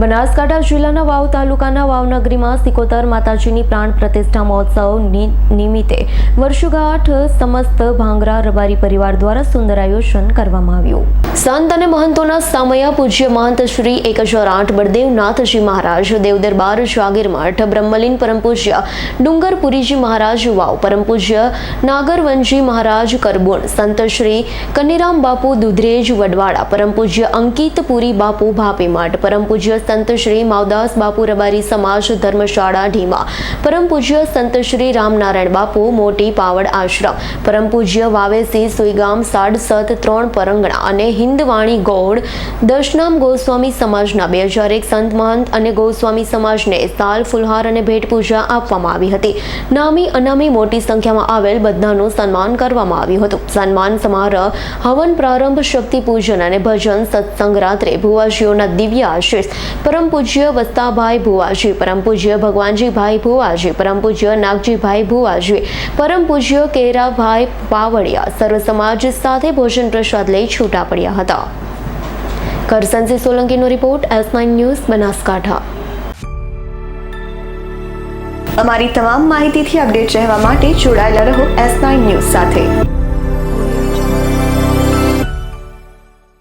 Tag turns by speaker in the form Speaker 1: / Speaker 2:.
Speaker 1: બનાસકાંઠા જિલ્લાના વાવ તાલુકાના વાવનગરીમાં સિકોતર માતાજીની પ્રાણ પ્રતિષ્ઠા મહોત્સવ નિમિત્તે વર્ષગાંઠ સમસ્ત ભાંગરા રબારી પરિવાર દ્વારા સુંદર આયોજન કરવામાં આવ્યું. સંત અને મહંતોના સામયા પૂજ્ય મહંત શ્રી એક હજાર આઠ બળદેવનાથજી મહારાજ દેવદરબાર જાગીર મઠ, બ્રહ્મલીન પરમ પૂજ્ય ડુંગરપુરીજી મહારાજ, વાવ પરમ પૂજ્ય નાગરવંજી મહારાજ, કરબુણ સંત શ્રી કનીરામ બાપુ દુધરેજ વડવાડા પરમ પૂજ્ય અંકિત પુરી બાપુ ભાપી મઠ, પરમ પૂજ્ય સંત શ્રી માવદાસ બાપુ રબારી સમાજ ધર્મશાળા ઢીમા. પરમ પૂજ્ય સંત શ્રી રામનારાયણ બાપુ, મોટી પાવડ આશ્રમ. પરમ પૂજ્ય વાવેસી સુઈગામ સાડસત ત્રણ પરંગણા અને હિન્દવાણી ગૌડ દશનામ ગોસ્વામી સમાજના બે હજાર એક સંત મહંત અને ગોસ્વામી સમાજને સાલ, ફુલહાર અને ભેટ પૂજા આપવામાં આવી હતી. નામી, અનામી મોટી સંખ્યામાં આવેલ બધાનું સન્માન કરવામાં આવ્યું હતું. સન્માન સમારોહ, હવન પ્રારંભ, શક્તિ પૂજન અને ભજન સત્સંગ રાત્રે ભુવાજીઓના દિવ્ય આશીષ પરમ પૂજ્ય વસ્તાભાઈ ભુવાજી પરમ પૂજ્ય ભગવાનજીભાઈ ભુવાજી પરમ પૂજ્ય નાગજીભાઈ ભુવાજી પરમ પૂજ્ય કેરાભાઈ પાવડિયા સર્વ સમાજ સાથે ભોજન પ્રસાદ લઈ છૂટા પડ્યા હતા. કરસનસિંહ સોલંકીનો report S nine news, Banaskantha.
Speaker 2: અમારી તમામ માહિતીથી અપડેટ રહેવા માટે જોડાયેલા રહો એસ નાઇન ન્યૂઝ સાથે.